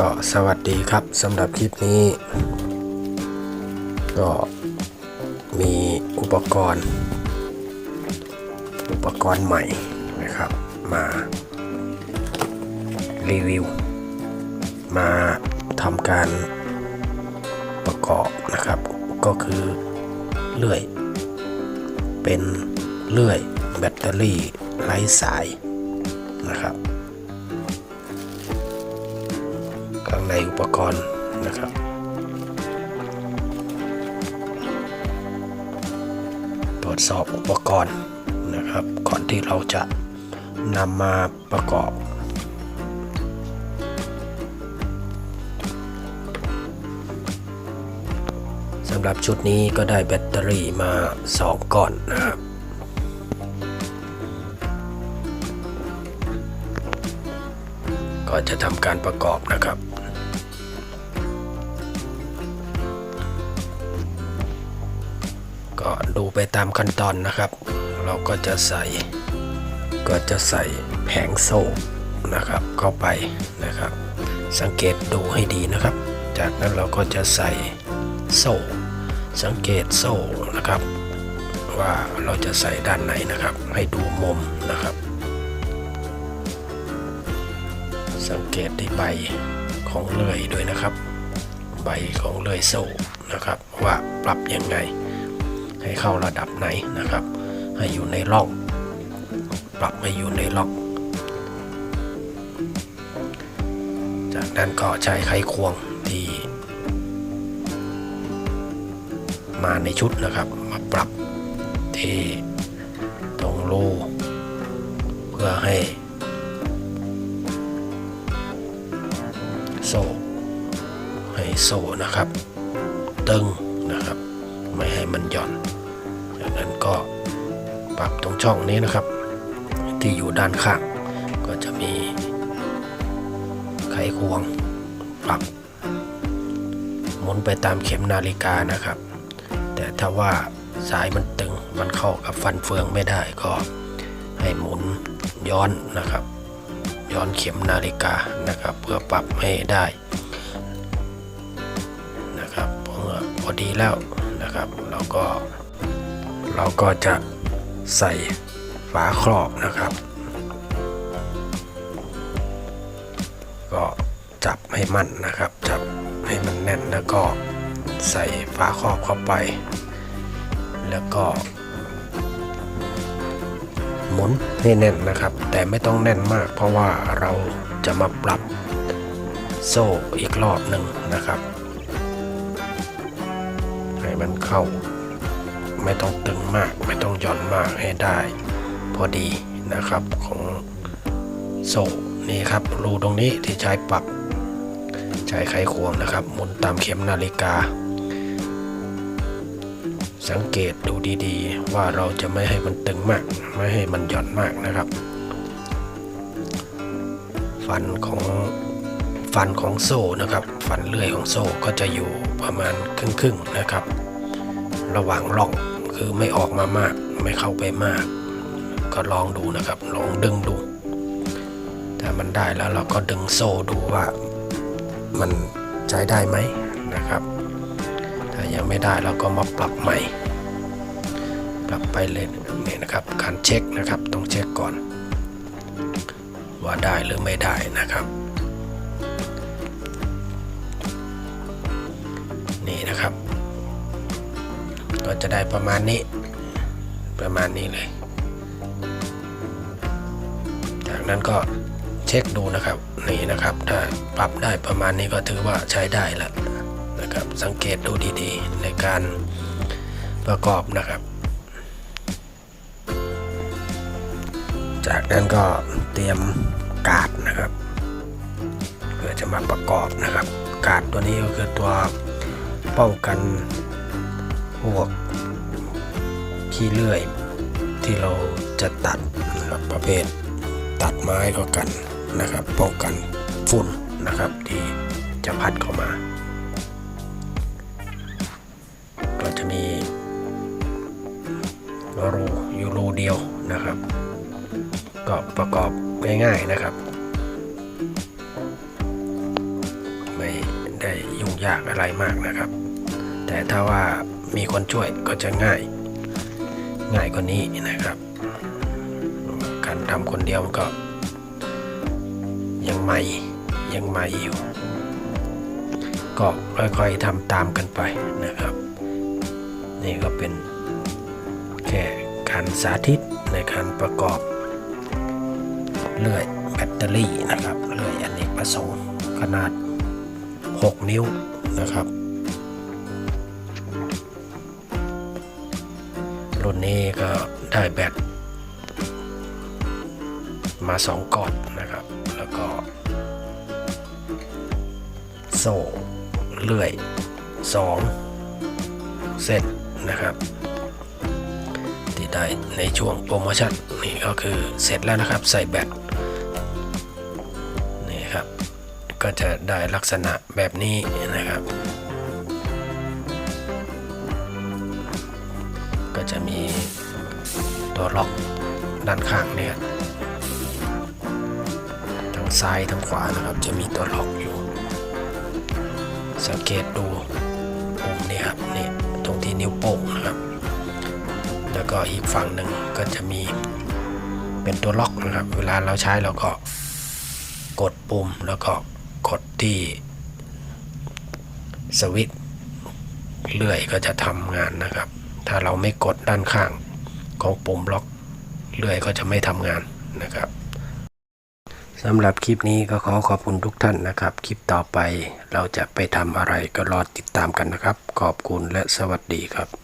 ก็สวัสดีครับสำหรับคลิปนี้ ก็มีอุปกรณ์ อุปกรณ์ใหม่นะครับ มารีวิว มาทำการประกอบนะครับ ก็คือเลื่อย เป็นเลื่อยแบตเตอรี่ไร้สายนะครับ ในอุปกรณ์นะครับตรวจสอบอุปกรณ์นะครับ ก่อนที่เราจะนำมาประกอบสำหรับชุดนี้ก็ได้แบตเตอรี่มา 2 ก้อนนะครับก็จะทำการประกอบนะครับ ดูไปตามขั้นตอนนะครับ เราก็จะใส่ ก็จะใส่แผงโซ่นะครับ เข้าไปนะครับ สังเกตดูให้ดีนะครับ จากนั้นเราก็จะใส่โซ่ สังเกตโซ่นะครับ ว่าเราจะใส่ด้านไหนนะครับ ให้ดูมุมนะครับ สังเกตที่ใบของเลื่อยด้วยนะครับ ใบของเลื่อยโซ่นะครับ ว่าปรับยังไง ให้เข้าระดับไหนนะครับ ให้อยู่ในร่อง ปรับให้อยู่ในร่อง จากนั้นก็ใช้ไขควงที่มาในชุดนะครับ มาปรับที่ตรงรูเพื่อให้โซ่ให้โซ่นะครับ ตึง มันหย่อนจากนั้นก็ปรับตรงช่องนี้นะครับ ที่อยู่ด้านข้าง ก็จะมีไขควงปรับ หมุนไปตามเข็มนาฬิกานะครับ แต่ถ้าว่าสายมันตึงมันเข้ากับฟันเฟืองไม่ได้ก็ให้หมุนย้อนนะครับ ย้อนเข็มนาฬิกานะครับ เพื่อปรับให้ได้นะครับเมื่อพอดีแล้ว นะครับ เราก็เราก็จะใส่ฝาครอบนะครับ ก็จับให้มั่นนะครับ จับให้มันแน่นแล้วก็ใส่ฝาครอบเข้าไป แล้วก็ หมุนให้แน่นนะครับ แต่ไม่ต้องแน่นมากเพราะว่าเราจะมาปรับโซ่อีกรอบหนึ่งนะครับ มันเข้า ไม่ต้องตึงมาก ไม่ต้องหย่อนมากให้ได้ พอดีนะครับของโซ่นี่ครับรูตรงนี้ที่ใช้ปรับใช้ไขควงนะครับหมุนตามเข็มนาฬิกา สังเกตดูดีๆ ว่าเราจะไม่ให้มันตึงมาก ไม่ให้มันหย่อนมากนะครับ ฟันของฟันของโซ่นะครับ ฟันเลื่อยของโซ่ก็จะอยู่ประมาณครึ่งๆนะครับ ระหว่างร่อง คือไม่ออกมามาก ไม่เข้าไปมาก ก็ลองดูนะครับ ลองดึงดู ถ้ามันได้แล้วเราก็ดึงโซ่ดูว่ามันใช้ได้ไหมนะครับ ถ้ายังไม่ได้เราก็มาปรับใหม่ ปรับไปเลยนี่นะครับ การเช็คนะครับ ต้องเช็คก่อน ว่าได้หรือไม่ได้นะครับนี่นะครับ ก็จะได้ประมาณนี้ ประมาณนี้เลย จากนั้นก็เช็คดูนะครับนี่นะครับถ้าปรับได้ประมาณนี้ก็ถือว่าใช้ได้ล้วนะครับสังเกตดูดีๆ ในการประกอบนะครับ จากนั้นก็เตรียมกาดนะครับ เพื่อจะมาประกอบนะครับ กาดตัวนี้ก็คือตัวป้องกัน วกขี้เลื่อย ที่เราจะตัดนะครับประเภท ตัดไม้ก็กันนะครับป้องกันฝุ่นนะครับที่จะพัดเข้ามา ก็จะมีรูอยู่รูเดียวนะครับ ก็ประกอบง่ายๆนะครับ ไม่ได้ยุ่งยากอะไรมากนะครับ แต่ถ้าว่า มีคนช่วยก็จะง่าย ง่ายกว่านี้นะครับ การทำคนเดียวมันก็ ยังใหม่ยังใหม่อยู่ก็ค่อยๆทำตามกันไปนะครับ นี่ก็เป็นแค่การสาธิตในการประกอบเลื่อยแบตเตอรี่นะครับเลื่อยอเนกประสงค์ขนาด 6 นิ้วนะครับ รุ่นนี้ก็ได้แบตมา 2กอนนะครับ แล้วก็ โซ่เลื่อย 2 เส้นนะครับที่ได้ในช่วงโปรโมชั่นนี่ก็คือเสร็จแล้วนะครับใส่แบตนี่ครับ ก็จะได้ลักษณะแบบนี้นะครับ จะมีตัวล็อกด้านข้างเนี่ยทั้งซ้ายทั้งขวานะครับจะมีตัวล็อกอยู่ สังเกตดูปุ่มนี่ครับนี่ตรงที่นิ้วโป้งนะครับ แล้วก็อีกฝั่งหนึ่งก็จะมีเป็นตัวล็อกนะครับ เวลาเราใช้เราก็กดปุ่มแล้วก็กดที่สวิตช์เลื่อยก็จะทำงานนะครับ ถ้าเราไม่กดด้านข้างของปุ่มล็อกเลื่อยก็จะไม่ทำงานนะครับสำหรับคลิปนี้ก็ขอขอบคุณทุกท่านนะครับ คลิปต่อไปเราจะไปทำอะไรก็รอติดตามกันนะครับ ขอบคุณและสวัสดีครับ